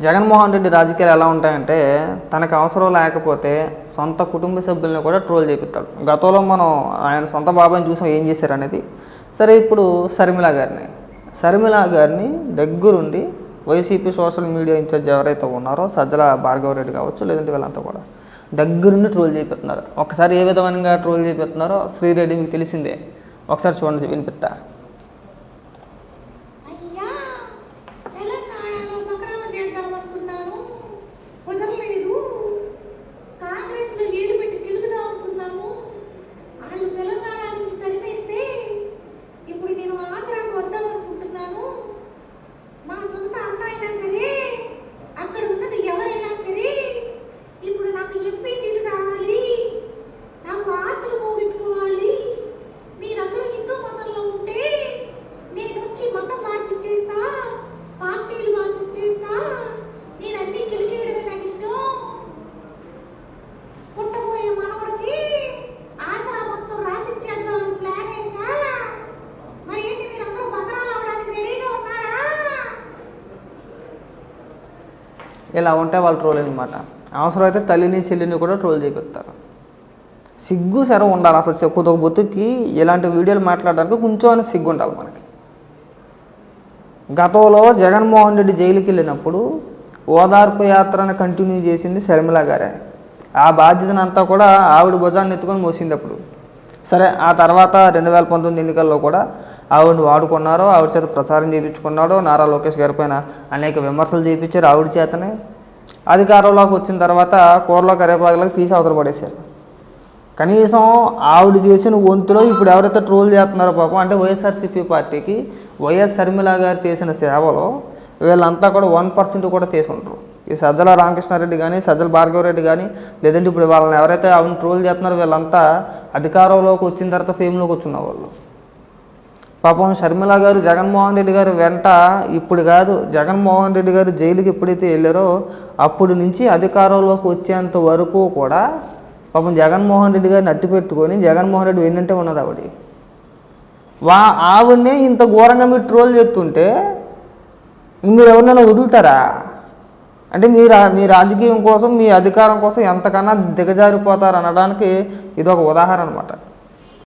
జగన్మోహన్ రెడ్డి రాజకీయాలు ఎలా ఉంటాయంటే తనకు అవసరం లేకపోతే సొంత కుటుంబ సభ్యులను కూడా ట్రోల్ చేపిస్తాడు. గతంలో మనం ఆయన సొంత బాబాయ్ని చూసాం ఏం చేశారు అనేది. సరే ఇప్పుడు శర్మిల గారిని. శర్మిల గారిని దగ్గరుండి వైసీపీ సోషల్ మీడియా ఇన్ఛార్జ్ ఎవరైతే ఉన్నారో సజ్జల భార్గవ రెడ్డి కావచ్చు లేదంటే వీళ్ళంతా కూడా దగ్గరుండి ట్రోల్ చేపిస్తున్నారు. ఒకసారి ఏ విధంగా ట్రోల్ చేపిస్తున్నారో శ్రీరెడ్డి మీకు తెలిసిందే. ఒకసారి చూడండి వినిపిస్తా. ఇలా ఉంటే వాళ్ళు ట్రోల్ అనమాట అవసరమైతే తల్లిని చెల్లిని కూడా ట్రోల్ చేపిస్తారు. సిగ్గు సరే ఉండాలి అసలు చెక్కుతో బతుకి ఇలాంటి వీడియోలు మాట్లాడడానికి కొంచెం సిగ్గు ఉండాలి మనకి. గతంలో జగన్మోహన్ రెడ్డి జైలుకి వెళ్ళినప్పుడు ఓదార్పు యాత్రను కంటిన్యూ చేసింది షర్మిల గారే. ఆ బాధ్యతనంతా కూడా ఆవిడ భుజాన్ని ఎత్తుకొని మోసింది అప్పుడు. సరే ఆ తర్వాత రెండు వేల పంతొమ్మిది ఎన్నికల్లో కూడా ఆవిడని వాడుకున్నారో ఆవిడ చేత ప్రచారం చేయించుకున్నాడో నారా లోకేష్ గారిపైన అనేక విమర్శలు చేయించారు ఆవిడ చేతనే. అధికారంలోకి వచ్చిన తర్వాత కూరలో కరివేపాకులకు తీసి అవతల పడేశారు. కనీసం ఆవిడ చేసిన వంతులో ఇప్పుడు ఎవరైతే ట్రోల్ చేస్తున్నారో పాపం అంటే వైఎస్ఆర్సీపీ పార్టీకి వైఎస్ శర్మిల గారు చేసిన సేవలో వీళ్ళంతా కూడా వన్ పర్సెంట్ కూడా చేసి ఉంటారు ఈ సజ్జల రామకృష్ణారెడ్డి కానీ సజ్జల భార్గవరెడ్డి కానీ లేదంటే ఇప్పుడు వాళ్ళని ఎవరైతే ఆవిడని ట్రోల్ చేస్తున్నారో వీళ్ళంతా అధికారంలోకి వచ్చిన తర్వాత ఫేమ్లోకి వచ్చిన వాళ్ళు. పాపం షర్మిల గారు జగన్మోహన్ రెడ్డి గారు వెంట ఇప్పుడు కాదు జగన్మోహన్ రెడ్డి గారు జైలుకి ఎప్పుడైతే వెళ్ళారో అప్పుడు నుంచి అధికారంలోకి వచ్చేంత వరకు కూడా పాపం జగన్మోహన్ రెడ్డి గారిని అట్టి పెట్టుకొని జగన్మోహన్ రెడ్డి వెన్నంటే ఉన్నది ఆవిడ. వా ఆవిడనే ఇంత ఘోరంగా మీరు ట్రోల్ చేస్తుంటే మీరు ఎవరినైనా వదులుతారా? అంటే మీరు మీ రాజకీయం కోసం మీ అధికారం కోసం ఎంతకన్నా దిగజారిపోతారు అనడానికి ఇది ఒక ఉదాహరణ అనమాట